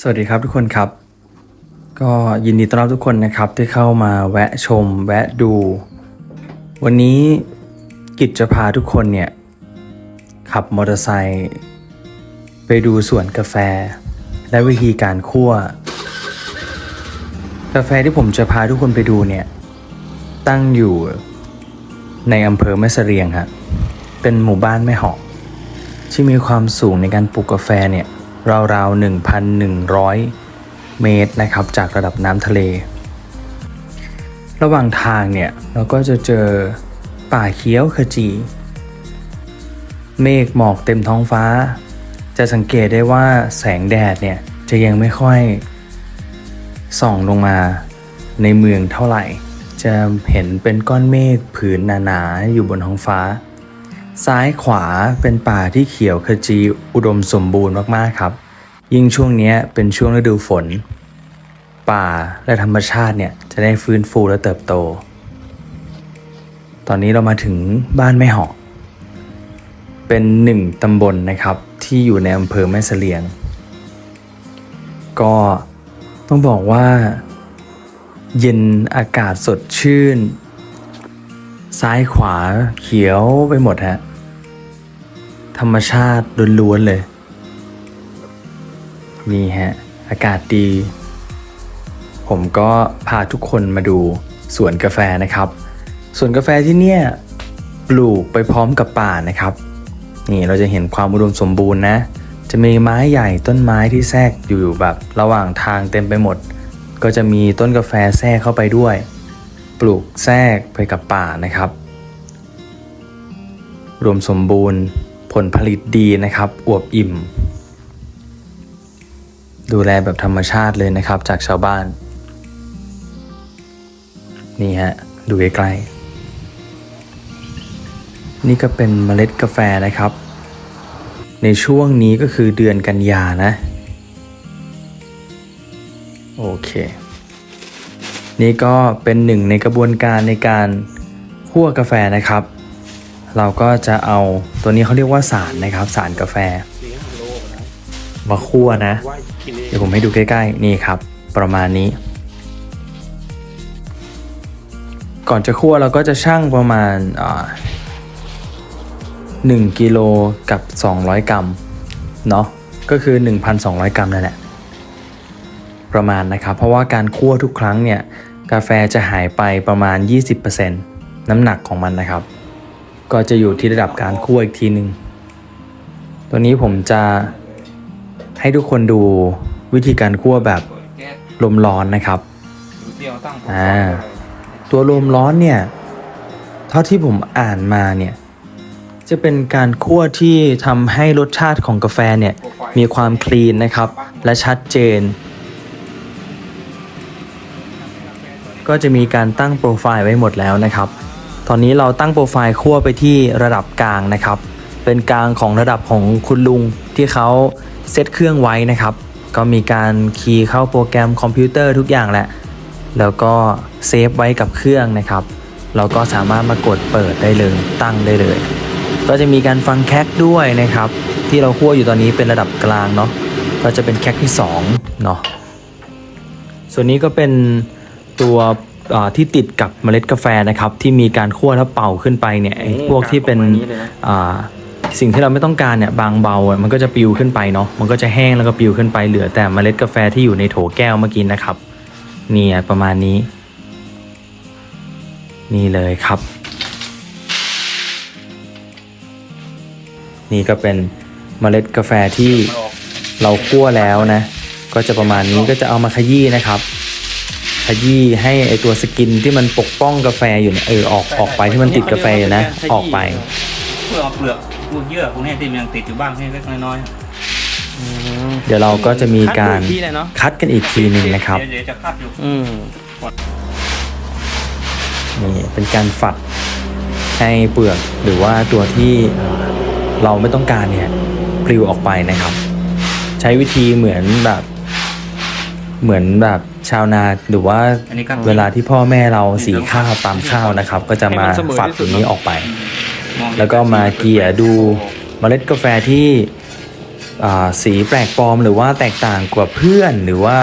สวัสดีครับทุกคนครับ ก็ยินดีต้อนรับทุกคนนะครับที่เข้ามาแวะชม แวะดู วันนี้กิจจะพาทุกคนเนี่ย ขับมอเตอร์ไซค์ไปดูสวนกาแฟ และวิธีการคั่ว กาแฟที่ผมจะพาทุกคนไปดูเนี่ย ตั้งอยู่ในอำเภอแม่เสรียงฮะเป็นหมู่บ้านแม่หอกที่มีความสูงในการปลูกกาแฟเนี่ย ราวๆ 1,100 เมตรนะครับ จากระดับน้ำทะเล ระหว่างทางเนี่ย เราก็จะเจอป่าเขียวขจี เมฆหมอกเต็มท้องฟ้า จะสังเกตได้ว่าแสงแดดเนี่ย จะยังไม่ค่อย ส่องลงมาในเมืองเท่าไหร่ จะเห็นเป็นก้อนเมฆผืนหนาๆอยู่บนท้องฟ้า ซ้ายขวาเป็นป่าที่เขียวขจีอุดมสมบูรณ์มากๆครับ ยิ่งช่วงนี้เป็นช่วงฤดูฝน ป่าและธรรมชาติเนี่ยจะได้ฟื้นฟูและเติบโต ตอนนี้เรามาถึงบ้านแม่หอกเป็นหนึ่งตำบลนะครับที่อยู่ในอำเภอแม่เสลียง ก็ต้องบอกว่า เย็นอากาศสดชื่น ซ้ายขวาเขียวไปหมดฮะ ธรรมชาติล้วนๆเลย นี่ฮะ อากาศดี ผมก็พาทุกคนมาดูสวนกาแฟนะครับ สวนกาแฟที่เนี่ยปลูกไปพร้อมกับป่านะครับ นี่เราจะเห็นความอุดมสมบูรณ์นะ จะมีไม้ใหญ่ต้นไม้ที่แทรกอยู่แบบระหว่างทางเต็มไปหมด ก็จะมีต้นกาแฟแทรกเข้าไปด้วย ปลูกแทรกไปกับป่านะครับ รวมสมบูรณ์ผลผลิตดีนะครับ อวบอิ่ม ดูแลแบบธรรมชาติเลยนะครับจากชาวบ้าน นี่ฮะ ดูใกล้ๆนี่ก็เป็นเมล็ดกาแฟนะครับ ในช่วงนี้ก็คือเดือนกันยานะ โอเค นี่ก็เป็นหนึ่งในกระบวนการในการคั่วกาแฟนะครับ เราก็จะเอาตัวนี้เขาเรียกว่าสารนะครับ สารกาแฟ มาคั่วนะ เดี๋ยวผมให้ดูใกล้ๆ นี่ครับ ประมาณนี้ ก่อนจะคั่วเราก็จะชั่งประมาณอ่า1กิโลกับ 200 กรัมเนาะก็คือ 1,200 กรัมนั่นแหละประมาณนะครับ เพราะว่าการคั่วทุกครั้งเนี่ย กาแฟจะหายไปประมาณ 20%น้ำหนักของมันนะครับ ก็จะอยู่ที่ระดับการคั่วอีกทีหนึ่งตัวนี้ผมจะให้ทุกคนดูวิธีการคั่วแบบลมร้อนนะครับอ่าตัวลมร้อนเนี่ย เท่าที่ผมอ่านมาเนี่ย จะเป็นการคั่วที่ทำให้รสชาติของกาแฟเนี่ย มีความคลีนนะครับ และชัดเจน ก็จะมีการตั้งโปรไฟล์ไว้หมดแล้วนะครับ ตอนนี้เราตั้งโปรไฟล์คั่วไปที่ระดับกลางนะครับ เป็นกลางของระดับของคุณลุงที่เขาเซตเครื่องไว้นะครับ ก็มีการคีย์เข้าโปรแกรมคอมพิวเตอร์ทุกอย่างแหละ แล้วก็เซฟไว้กับเครื่องนะครับ เราก็สามารถมากดเปิดได้เลยตั้งได้เลย ก็จะมีการฟังแคคด้วยนะครับ ที่เราคั่วอยู่ตอนนี้เป็นระดับกลางเนาะ ก็จะเป็นแคคที่2เนาะ ส่วนนี้ก็เป็น ตัวอ่าที่ติดกับเมล็ดกาแฟนะครับ ที่มีการคั่วแล้วเป่าขึ้นไปเนี่ยไอ้พวกที่เป็นอ่าสิ่งที่เราไม่ต้องการเนี่ยบางเบาอะมันก็จะปลิวขึ้นไปเนาะมันก็จะแห้งแล้วก็ปลิวขึ้นไปเหลือแต่เมล็ดกาแฟที่อยู่ในโถแก้วเมื่อกี้นะครับเนี่ยประมาณนี้ นี่เลยครับ นี่ก็เป็นเมล็ดกาแฟที่เราคั่วแล้วนะ ก็จะประมาณนี้ก็จะเอามาขยี้นะครับ ขยี้ให้ไอตัวสกินที่มันปกป้องกาแฟอยู่เนี่ยเออออกออกไปที่มันติดกาแฟอยู่นะออกไปเพื่อเอาเปลือกพวกเยื่อพวกนี้ที่มันยังติดอยู่บ้างให้เล็กๆน้อยเดี๋ยวเราก็จะมีการคัดดูอีกทีเลยเนาะคัดกันอีกทีๆหนึ่งนะครับเดี๋ยวๆจะคัดอยู่อืมนี่เป็นการฝัดให้เปลือกหรือว่าตัวที่เอ่อเราไม่ต้องการเนี่ยปลิวออกไปนะครับ ใช้วิธีเหมือนแบบ เหมือนแบบ ชาวนาหรือว่าอันนี้ก็ เวลาที่พ่อแม่เราสีข้าวตามข้าวนะครับ ก็จะมาฝัดอย่างนี้ออกไปมองแล้วก็มาเกี่ยดูเมล็ดกาแฟที่อ่าสีแปลกปลอมหรือว่าแตกต่างกว่าเพื่อน หรือว่า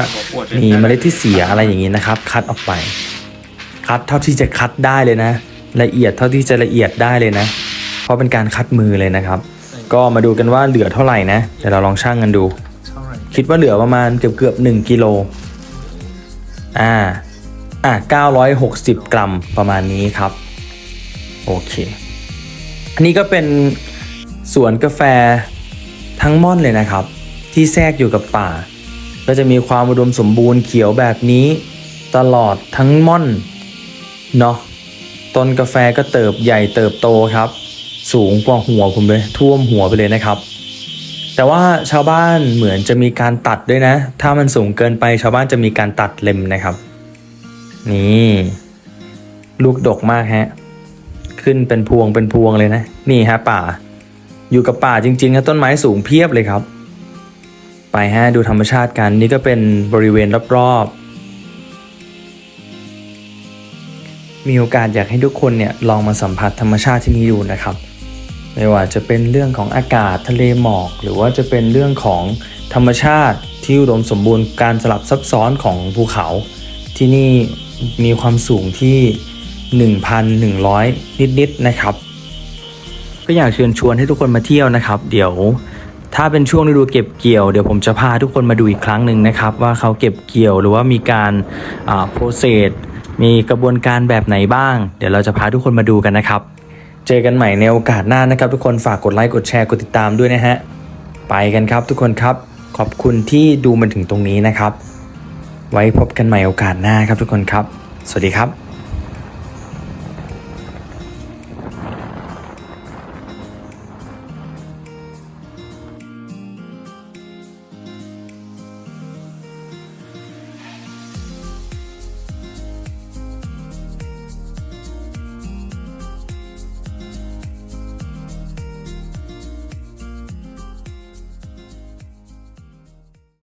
มีเมล็ดที่เสียอะไรอย่างนี้นะครับ คัดออกไป คัดเท่าที่จะคัดได้เลยนะ ละเอียดเท่าที่จะละเอียดได้เลยนะ เพราะเป็นการคัดมือเลยนะครับ ก็มาดูกันว่าเหลือเท่าไหร่นะเดี๋ยวเราลองชั่งกันดู คิดว่าเหลือประมาณเกือบเกือบหนึ่งกิโล อ่าอะ960 กรัมประมาณนี้ครับ โอเค อันนี้ก็เป็นสวนกาแฟทั้งม่อนเลยนะครับ ที่แทรกอยู่กับป่า ก็จะมีความอุดมสมบูรณ์เขียวแบบนี้ ตลอดทั้งม่อนเนาะต้นกาแฟก็เติบใหญ่เติบโตครับ สูงกว่าหัวผมเลยท่วมหัวไปเลยนะครับ แต่ว่าชาวบ้านเหมือนจะมีการตัดด้วยนะ ถ้ามันสูงเกินไปชาวบ้านจะมีการตัดเล็มนะครับ นี่ ลูกดกมากฮะ ขึ้นเป็นพวงเป็นพวงเลยนะ นี่ฮะป่า อยู่กับป่าจริงๆครับต้นไม้สูงเพียบเลยครับ ไปฮะดูธรรมชาติกัน นี่ก็เป็นบริเวณรอบๆ มีโอกาสอยากให้ทุกคนเนี่ยลองมาสัมผัสธรรมชาติที่นี่ดูนะครับ ไม่ว่าจะเป็นเรื่องของอากาศทะเลหมอก หรือว่าจะเป็นเรื่องของธรรมชาติที่อุดมสมบูรณ์การสลับซับซ้อนของภูเขา ที่นี่มีความสูงที่ 1,100 นิดๆนะครับ ก็อยากเชิญชวนให้ทุกคนมาเที่ยวนะครับ เดี๋ยวถ้าเป็นช่วงฤดูเก็บเกี่ยวเดี๋ยวผมจะพาทุกคนมาดูอีกครั้งหนึ่งนะครับ ว่าเขาเก็บเกี่ยวหรือว่ามีการโปรเซสมีกระบวนการแบบไหนบ้าง เดี๋ยวเราจะพาทุกคนมาดูกันนะครับ เจอกันใหม่ในโอกาสหน้านะครับ ทุกคนฝากกดไลค์กดแชร์กดติดตามด้วยนะฮะไปกันครับทุกคนครับขอบคุณที่ดูมันถึงตรงนี้นะครับ ไว้พบกันใหม่โอกาสหน้าครับทุกคนครับ สวัสดีครับ